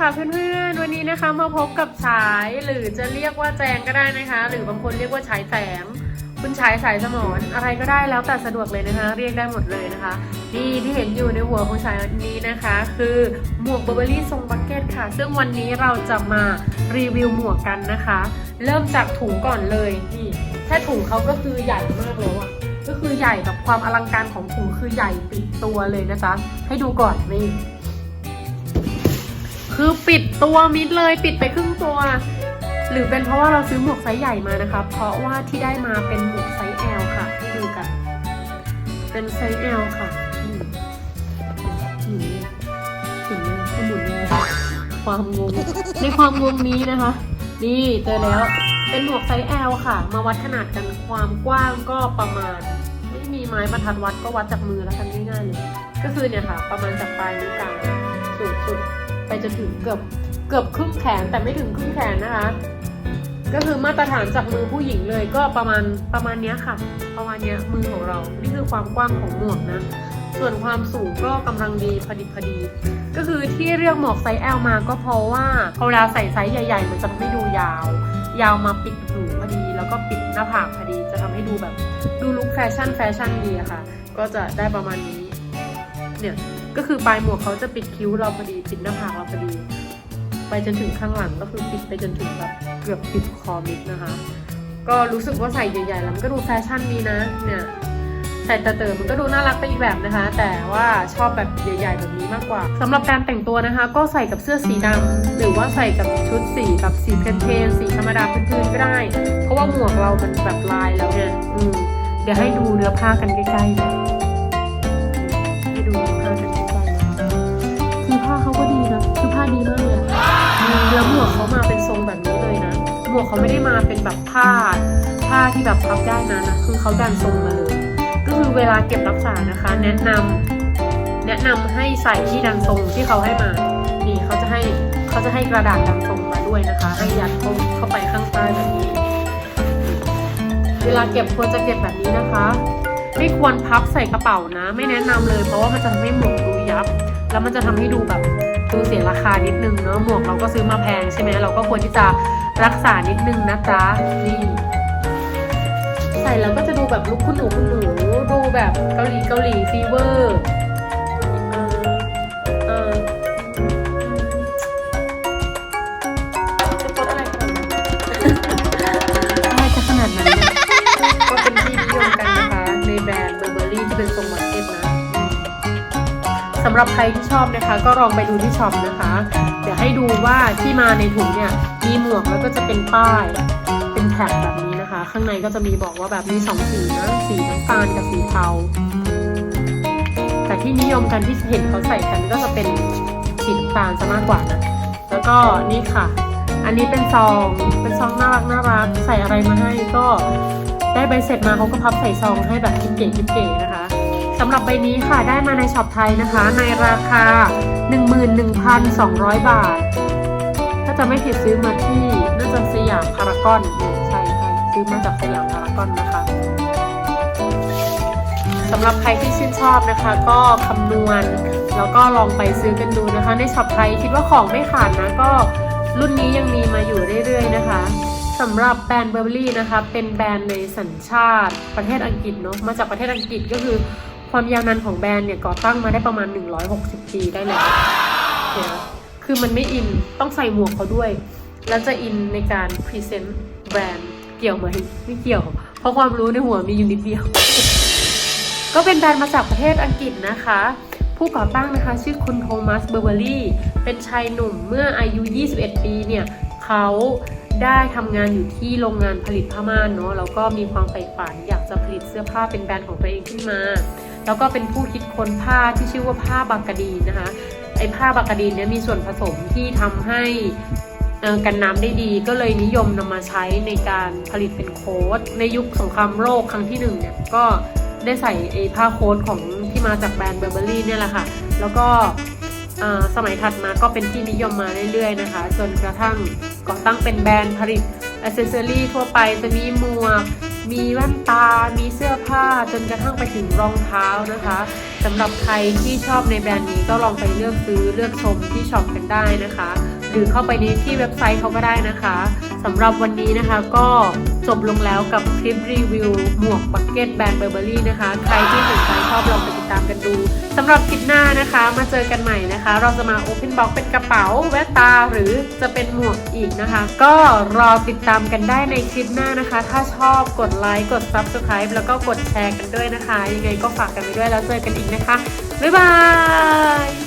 ค่ะเพื่อนๆ วันนี้นะคะมาพบกับฉายหรือจะเรียกว่าแจงก็ได้นะคะ หรือบางคนเรียกว่าฉายแสงคุณฉายสายสมอนอะไรก็ได้แล้วแต่สะดวกเลยนะคะ เรียกได้หมดเลยนะคะ นี่ที่เห็นอยู่ในหัวของฉายนี้นะคะ คือหมวกเบอร์เบอรี่ทรงบักเก็ตค่ะ ซึ่งวันนี้เราจะมารีวิวหมวกกันนะคะ เริ่มจากถุงก่อนเลยนี่แค่ถุงเขาก็คือใหญ่มากแล้วอะก็คือใหญ่แบบความอลังการของถุงคือใหญ่ปิดตัวเลยนะจ๊ะให้ดูก่อนนี่ คือปิดตัวมิดเลยปิดไปครึ่งตัว หรือเป็นเพราะว่าเราซื้อหมวกไซส์ใหญ่มานะคะ เพราะว่าที่ได้มาเป็นหมวกไซส์ L ค่ะให้ดูกัน เป็นไซส์ L ค่ะนี่นี่ถึงเลยสมุนเลยความงง ในความงงนี้นะคะ นี่เจอแล้ว เป็นหมวกไซส์ L ค่ะ มาวัดขนาดกันความกว้างก็ประมาณ ไม่มีไม้บรรทัดวัดก็วัดจากมือแล้วกันง่ายๆเลย ก็คือเนี่ยค่ะ ประมาณจากปลายนิ้วกลางสูงสุด ไปจนถึงเกือบเกือบครึ่งแขนแต่ไม่ถึงครึ่งแขนนะคะ ก็คือมาตรฐานจากมือผู้หญิงเลยก็ประมาณประมาณนี้ค่ะ ประมาณนี้มือของเรา นี่คือความกว้างของหมวกนะ ส่วนความสูงก็กำลังดีพอดีพอดี ก็คือที่เรียกหมวกไซส์ L มาก็เพราะว่าเวลาใส่ไซส์ใหญ่ ๆ มันจะไม่ดูยาว ยาวมาปิดหูพอดี แล้วก็ปิดหน้าผากพอดีจะทำให้ดูแบบดูลุคแฟชั่นแฟชั่นดีค่ะ ก็จะได้ประมาณนี้เนี่ย ก็คือปลายหมวกเขาจะปิดคิ้วเราพอดีปิดหน้าผากเราพอดี ไปจนถึงข้างหลังก็คือปิดไปจนถึงแบบเกือบปิดคอมิดนะคะ ก็รู้สึกว่าใส่ใหญ่ๆแล้วมันก็ดูแฟชั่นดีนะเนี่ยใส่ต่เติมมันก็ดูน่ารักไปอีกแบบนะคะ แต่ว่าชอบแบบใหญ่ๆแบบนี้มากกว่าสำหรับการแต่งตัวนะคะ ก็ใส่กับเสื้อสีดำหรือว่าใส่กับชุดสีแบบสีเพลนๆสีธรรมดาพื้นๆก็ได้ เพราะว่าหมวกเรามันแบบลายแล้วเนี่ยอืมเดี๋ยวให้ดูเนื้อผ้ากันใกล้ๆเลยให้ดูเนื้อผ้ากันาดีมากเลยอะอืมแล้วหมวกเขามาเป็นทรงแบบนี้เลยนะ หมวกเขาไม่ได้มาเป็นแบบผ้า ผ้าที่แบบพับได้นะนะ คือเขาดันทรงมาเลย ก็คือเวลาเก็บรักษานะคะ แนะนำแนะนำให้ใส่ที่ดันทรงที่เขาให้มา นี่เขาจะให้เขาจะให้กระดาษดันทรงมาด้วยนะคะ ให้ยัดเข้าเข้าไปข้างใต้แบบนี้ เวลาเก็บควรจะเก็บแบบนี้นะคะ ไม่ควรพับใส่กระเป๋านะ ไม่แนะนำเลย เพราะว่ามันจะทำให้หมวกดูยับ แล้วมันจะทำให้ดูแบบดูเสียราคานิดนึงเนาะหมวกเราก็ซื้อมาแพงใช่ไหมเราก็ควรที่จะรักษานิดนึงนะจ๊ะนี่ใส่แล้วก็จะดูแบบลุคคุณหนูคุณหนูดูแบบเกาหลีเกาหลีฟีเวอร์ำหรับใครที่ชอบนะคะ ก็ลองไปดูที่ช็อปนะคะ เดี๋ยวให้ดูว่าที่มาในถุงเนี่ยมีหมวกแล้วก็จะเป็นป้ายเป็นแท็บแบบนี้นะคะ ข้างในก็จะมีบอกว่าแบบมีสองสีนะสีน้ำตาลกับสีเทาแต่ที่นิยมกันที่เห็นเขาใส่กันก็จะเป็นสีน้ำตาลซะมากกว่านะแล้วก็นี่ค่ะ อันนี้เป็นซองเป็นซองน่ารักน่ารักใส่อะไรมาให้ก็ได้ใบเสร็จมาเขาก็พับใส่ซองให้แบบกิ๊บเก๋กิ๊บเก๋นะคะ สำหรับใบนี้ค่ะได้มาในช็อปไทยนะคะ ในราคา 11,200 บาท ถ้าจะไม่ผิดซื้อมาที่น่าจะสยามพารากอนใช่ใช่ซื้อมาจากสยามพารากอนนะคะสำหรับใครที่ชื่นชอบนะคะ ก็คำนวณแล้วก็ลองไปซื้อกันดูนะคะ ในช็อปไทยคิดว่าของไม่ขาดนะก็รุ่นนี้ยังมีมาอยู่เรื่อยๆนะคะสำหรับแบรนด์เบอร์เบอรี่นะคะ เป็นแบรนด์ในสัญชาติประเทศอังกฤษเนาะมาจากประเทศอังกฤษก็คือ ความยาวนานของแบรนด์เนี่ยก่อตั้งมาได้ประมาณ 160 ปีได้แล้วนี่ยคือมันไม่อินต้องใส่หมวกเขาด้วย แล้วจะอินในการพรีเซนต์แบรนด์เกี่ยวไหมไม่เกี่ยว เพราะความรู้ในหัวมีอยู่นิดเดียว ก็เป็นแบรนด์มาจากประเทศอังกฤษนะคะ ผู้ก่อตั้งนะคะ ชื่อคุณโทมัสเบอร์เบอรี่ เป็นชายหนุ่มเมื่ออายุ 21 ปีเนี่ยเขาได้ทำงานอยู่ที่โรงงานผลิตผ้าม่านเนาะแล้วก็มีความใฝ่ฝันอยากจะผลิตเสื้อผ้าเป็นแบรนด์ของตัวเองขึ้นมา แล้วก็เป็นผู้คิดค้นผ้าที่ชื่อว่าผ้าบางกะดีนะคะไอ้ผ้าบากาดีเนี่ยมีส่วนผสมที่ทำให้กันน้ำได้ดีก็เลยนิยมนำมาใช้ในการผลิตเป็นโค้ดในยุคสงครามโลกครั้งที่หนึ่งเนี่ยก็ได้ใส่ไอ้ผ้าโค้ดของที่มาจากแบรนด์เบอร์เบอรี่เนี่ยแหละค่ะ แล้วก็สมัยถัดมาก็เป็นที่นิยมมาเรื่อยๆนะคะ จนกระทั่งก่อตั้งเป็นแบรนด์ผลิตอ c เซสซอรี่ทั่วไปจะมีหมวก มีแว่นตา มีเสื้อผ้าจนกระทั่งไปถึงรองเท้านะคะสำหรับใครที่ชอบในแบรนด์นี้ก็ลองไปเลือกซื้อเลือกชมที่ช็อปกันได้นะคะ หรือเข้าไปในที่เว็บไซต์เขาก็ได้นะคะสำหรับวันนี้นะคะก็ จบลงแล้วกับคลิปรีวิว หมวกบักเก็ตแบรนด์เบอร์เบอรี่นะคะ ใครที่สนใจชอบลองไปติดตามกันดูสำหรับคลิปหน้านะคะ มาเจอกันใหม่นะคะ เราจะมาโอเพนบ็อกเป็นกระเป๋าแว่นตาหรือจะเป็นหมวกอีกนะคะ ก็รอติดตามกันได้ในคลิปหน้านะคะ ถ้าชอบกดไลค์กด Subscribe แล้วก็กดแชร์กันด้วยนะคะ ยังไงก็ฝากกันไว้ด้วยแล้วเจอกันอีกนะคะบ๊ายบาย